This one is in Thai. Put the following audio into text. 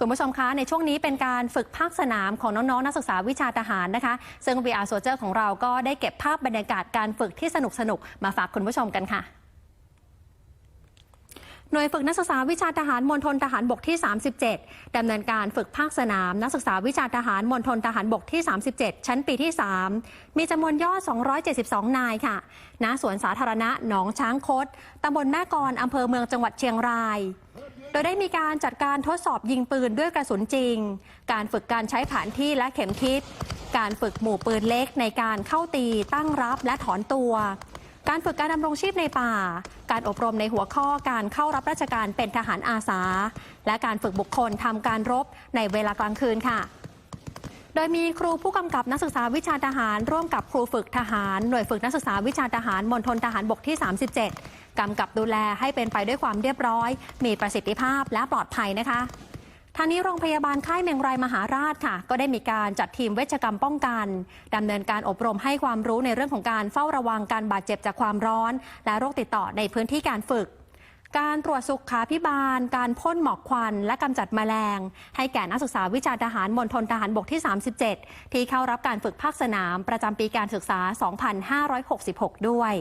คุณผู้ชมคะในช่วงนี้เป็นการฝึกภาคสนามของน้องๆนักศึกษาวิชาทหารนะคะ ซึ่ง VR Soldier ของเราก็ได้เก็บภาพบรรยากาศการฝึกที่สนุกๆมาฝากคุณผู้ชมกันค่ะหน่วยฝึกนักศึกษาวิชาทหารมณฑลทหารบกที่ 37 ดำเนินการฝึกภาคสนาม นักศึกษาวิชาทหารมณฑลทหารบกที่ 37 ชั้นปีที่ 3 มีจำนวนยอด 272 นายค่ะณสวนสาธารณะหนองช้างคดตำบลแม่กลอำเภอเมืองจังหวัดเชียงราย ดยได้มีการจัดการทดสอบยิงปืนด้วยกระสุนจริง การฝึกการใช้แผนที่และเข็มทิศ การฝึกหมู่ปืนเล็กในการเข้าตีตั้งรับและถอนตัว การฝึกการดำรงชีพในป่า การอบรมในหัวข้อการเข้ารับราชการเป็นทหารอาสา และการฝึกบุคคลทำการรบในเวลากลางคืนค่ะโดยมีครูผู้กำกับนักศึกษาวิชาทหาร ร่วมกับครูฝึกทหาร หน่วยฝึกนักศึกษาวิชาทหารมณฑลทหารบกที่ 37 กำกับดูแลให้เป็นไปด้วยความเรียบร้อย มีประสิทธิภาพและปลอดภัยนะคะทางนี้โรงพยาบาลค่ายเมงรายมหาราชค่ะ ก็ได้มีการจัดทีมเวชกรรมป้องกันดำเนินการอบรมให้ความรู้ในเรื่องของการเฝ้าระวังการบาดเจ็บจากความร้อน และโรคติดต่อในพื้นที่การฝึก การตรวจสุขาพิบาล การพ่นหมอกควัน และกำจัดแมลง ให้แก่นักศึกษาวิชาทหารมณฑลทหารบกที่ 37 ที่เข้ารับการฝึกภาคสนามประจำปีการศึกษา 2566 ด้วย